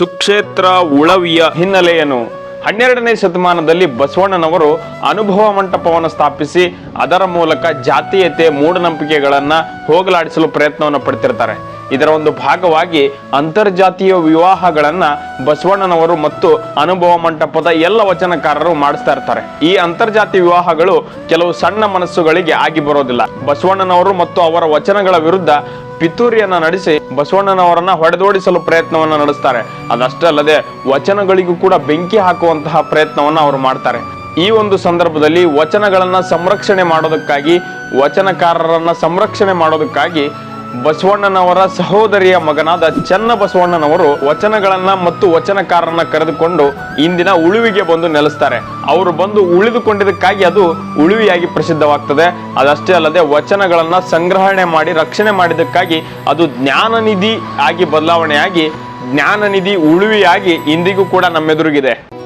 ಸುಕ್ಷೇತ್ರ ಉಳವಿಯ ಹಿನ್ನೆಲೆಯನ್ನು ಹನ್ನೆರಡನೇ ಶತಮಾನದಲ್ಲಿ ಬಸವಣ್ಣನವರು ಅನುಭವ ಮಂಟಪವನ್ನು ಸ್ಥಾಪಿಸಿ ಅದರ ಮೂಲಕ ಜಾತೀಯತೆ ಮೂಢನಂಬಿಕೆಗಳನ್ನು ಹೋಗಲಾಡಿಸಲು ಪ್ರಯತ್ನವನ್ನು ಪಡ್ತಿರ್ತಾರೆ. ಇದರ ಒಂದು ಭಾಗವಾಗಿ ಅಂತರ್ಜಾತೀಯ ವಿವಾಹಗಳನ್ನ ಬಸವಣ್ಣನವರು ಮತ್ತು ಅನುಭವ ಮಂಟಪದ ಎಲ್ಲ ವಚನಕಾರರು ಮಾಡಿಸ್ತಾ ಇರ್ತಾರೆ. ಈ ಅಂತರ್ಜಾತಿ ವಿವಾಹಗಳು ಕೆಲವು ಸಣ್ಣ ಮನಸ್ಸುಗಳಿಗೆ ಆಗಿ ಬರೋದಿಲ್ಲ. ಬಸವಣ್ಣನವರು ಮತ್ತು ಅವರ ವಚನಗಳ ವಿರುದ್ಧ ಪಿತೂರಿಯನ್ನ ನಡೆಸಿ ಬಸವಣ್ಣನವರನ್ನ ಹೊಡೆದೋಡಿಸಲು ಪ್ರಯತ್ನವನ್ನ ನಡೆಸ್ತಾರೆ. ಅದಷ್ಟೇ ಅಲ್ಲದೆ ವಚನಗಳಿಗೂ ಕೂಡ ಬೆಂಕಿ ಹಾಕುವಂತಹ ಪ್ರಯತ್ನವನ್ನ ಅವರು ಮಾಡ್ತಾರೆ. ಈ ಒಂದು ಸಂದರ್ಭದಲ್ಲಿ ವಚನಗಳನ್ನ ಸಂರಕ್ಷಣೆ ಮಾಡೋದಕ್ಕಾಗಿ, ವಚನಕಾರರನ್ನ ಸಂರಕ್ಷಣೆ ಮಾಡೋದಕ್ಕಾಗಿ ಬಸವಣ್ಣನವರ ಸಹೋದರಿಯ ಮಗನಾದ ಚನ್ನ ಬಸವಣ್ಣನವರು ವಚನಗಳನ್ನ ಮತ್ತು ವಚನಕಾರರನ್ನ ಕರೆದುಕೊಂಡು ಇಂದಿನ ಉಳುವಿಗೆ ಬಂದು ನೆಲೆಸ್ತಾರೆ. ಅವರು ಬಂದು ಉಳಿದುಕೊಂಡಿದ್ದಕ್ಕಾಗಿ ಅದು ಉಳುವಿಯಾಗಿ ಪ್ರಸಿದ್ಧವಾಗ್ತದೆ. ಅದಷ್ಟೇ ಅಲ್ಲದೆ ವಚನಗಳನ್ನ ಸಂಗ್ರಹಣೆ ಮಾಡಿ, ರಕ್ಷಣೆ ಮಾಡಿದ್ದಕ್ಕಾಗಿ ಅದು ಜ್ಞಾನ ನಿಧಿ ಆಗಿ ಬದಲಾವಣೆಯಾಗಿ ಜ್ಞಾನ ನಿಧಿ ಉಳುವಿಯಾಗಿ ಇಂದಿಗೂ ಕೂಡ ನಮ್ಮೆದುರಿಗಿದೆ.